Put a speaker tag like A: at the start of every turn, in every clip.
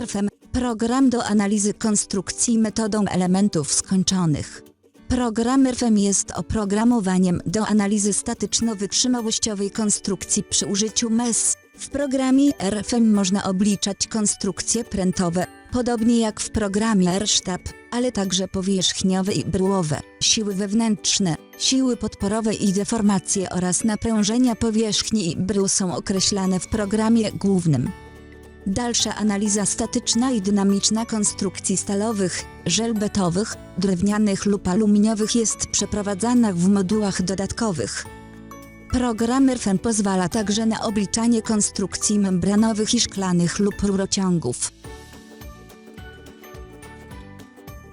A: RFM program do analizy konstrukcji metodą elementów skończonych. Program RFM jest oprogramowaniem do analizy statyczno-wytrzymałościowej konstrukcji przy użyciu MES. W programie RFM można obliczać konstrukcje prętowe, podobnie jak w programie RSTAP, ale także powierzchniowe i bryłowe, siły wewnętrzne, siły podporowe i deformacje oraz naprężenia powierzchni i brył są określane w programie głównym. Dalsza analiza statyczna i dynamiczna konstrukcji stalowych, żelbetowych, drewnianych lub aluminiowych jest przeprowadzana w modułach dodatkowych. Program RFM pozwala także na obliczanie konstrukcji membranowych i szklanych lub rurociągów.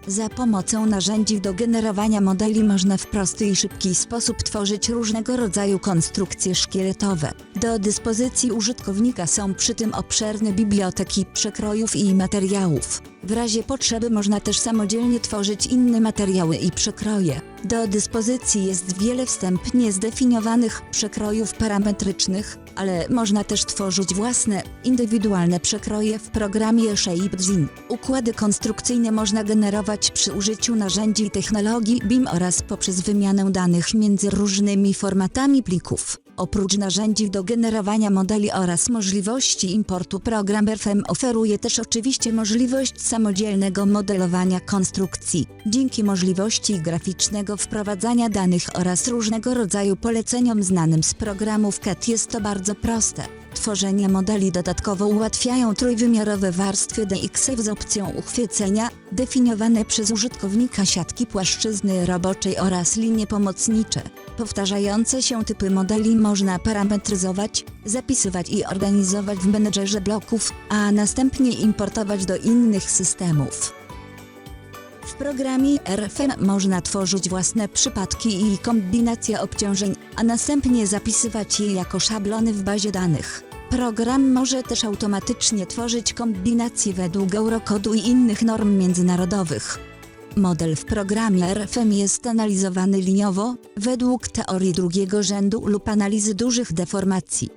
A: Za pomocą narzędzi do generowania modeli można w prosty i szybki sposób tworzyć różnego rodzaju konstrukcje szkieletowe. Do dyspozycji użytkownika są przy tym obszerne biblioteki przekrojów i materiałów. W razie potrzeby można też samodzielnie tworzyć inne materiały i przekroje. Do dyspozycji jest wiele wstępnie zdefiniowanych przekrojów parametrycznych, ale można też tworzyć własne, indywidualne przekroje w programie ShapeZine. Układy konstrukcyjne można generować przy użyciu narzędzi i technologii BIM oraz poprzez wymianę danych między różnymi formatami plików. Oprócz narzędzi do generowania modeli oraz możliwości importu, program RFM oferuje też oczywiście możliwość samodzielnego modelowania konstrukcji. Dzięki możliwości graficznego wprowadzania danych oraz różnego rodzaju poleceniom znanym z programów CAD jest to bardzo proste. Tworzenie modeli dodatkowo ułatwiają trójwymiarowe warstwy DXF z opcją uchwycenia, definiowane przez użytkownika siatki płaszczyzny roboczej oraz linie pomocnicze. Powtarzające się typy modeli można parametryzować, zapisywać i organizować w menedżerze bloków, a następnie importować do innych systemów. W programie RFM można tworzyć własne przypadki i kombinacje obciążeń, a następnie zapisywać je jako szablony w bazie danych. Program może też automatycznie tworzyć kombinacje według Eurokodu i innych norm międzynarodowych. Model w programie RFM jest analizowany liniowo, według teorii drugiego rzędu lub analizy dużych deformacji.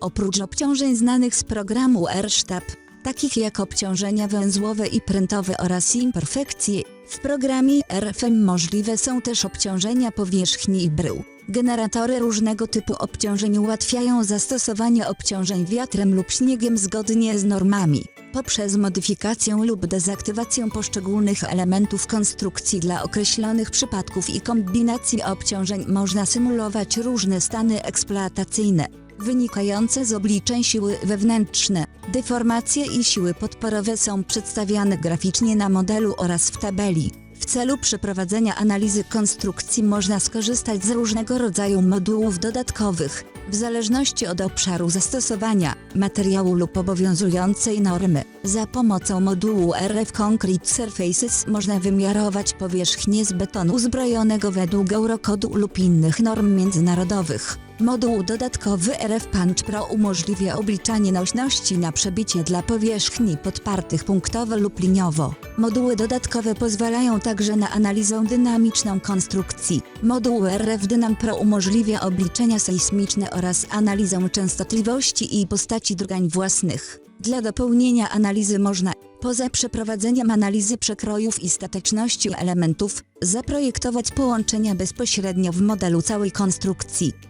A: Oprócz obciążeń znanych z programu RSTAP, takich jak obciążenia węzłowe i prętowe oraz imperfekcje, w programie RFM możliwe są też obciążenia powierzchni i brył. Generatory różnego typu obciążeń ułatwiają zastosowanie obciążeń wiatrem lub śniegiem zgodnie z normami. Poprzez modyfikację lub dezaktywację poszczególnych elementów konstrukcji dla określonych przypadków i kombinacji obciążeń można symulować różne stany eksploatacyjne wynikające z obliczeń siły wewnętrzne. Deformacje i siły podporowe są przedstawiane graficznie na modelu oraz w tabeli. Celu przeprowadzenia analizy konstrukcji można skorzystać z różnego rodzaju modułów dodatkowych, w zależności od obszaru zastosowania, materiału lub obowiązującej normy. Za pomocą modułu RF Concrete Surfaces można wymiarować powierzchnię z betonu zbrojonego według Eurokodu lub innych norm międzynarodowych. Moduł dodatkowy RF Punch Pro umożliwia obliczanie nośności na przebicie dla powierzchni podpartych punktowo lub liniowo. Moduły dodatkowe pozwalają także na analizę dynamiczną konstrukcji. Moduł RF Dynam Pro umożliwia obliczenia sejsmiczne oraz analizę częstotliwości i postaci drgań własnych. Dla dopełnienia analizy można, poza przeprowadzeniem analizy przekrojów i stateczności elementów, zaprojektować połączenia bezpośrednio w modelu całej konstrukcji.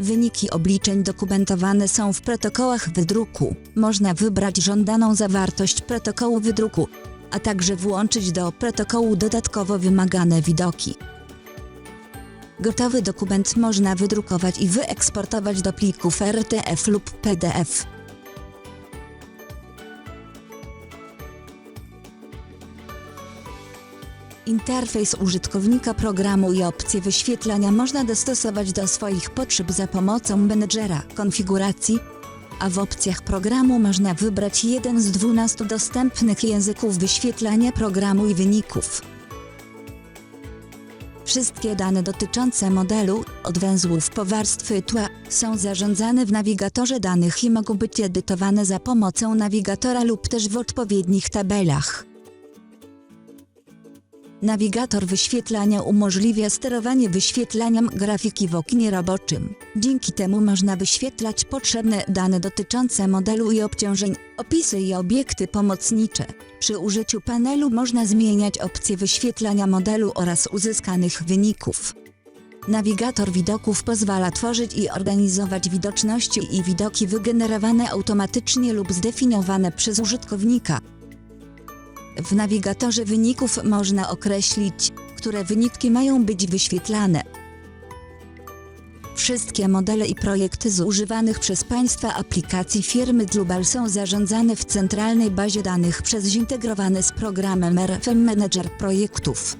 A: Wyniki obliczeń dokumentowane są w protokołach wydruku. Można wybrać żądaną zawartość protokołu wydruku, a także włączyć do protokołu dodatkowo wymagane widoki. Gotowy dokument można wydrukować i wyeksportować do plików RTF lub PDF. Interfejs użytkownika programu i opcje wyświetlania można dostosować do swoich potrzeb za pomocą menedżera konfiguracji, a w opcjach programu można wybrać jeden z 12 dostępnych języków wyświetlania programu i wyników. Wszystkie dane dotyczące modelu, od węzłów po warstwy tła, są zarządzane w nawigatorze danych i mogą być edytowane za pomocą nawigatora lub też w odpowiednich tabelach. Nawigator wyświetlania umożliwia sterowanie wyświetlaniem grafiki w oknie roboczym. Dzięki temu można wyświetlać potrzebne dane dotyczące modelu i obciążeń, opisy i obiekty pomocnicze. Przy użyciu panelu można zmieniać opcje wyświetlania modelu oraz uzyskanych wyników. Nawigator widoków pozwala tworzyć i organizować widoczności i widoki wygenerowane automatycznie lub zdefiniowane przez użytkownika. W nawigatorze wyników można określić, które wyniki mają być wyświetlane. Wszystkie modele i projekty z używanych przez Państwa aplikacji firmy Global są zarządzane w centralnej bazie danych przez zintegrowany z programem RFM Manager projektów.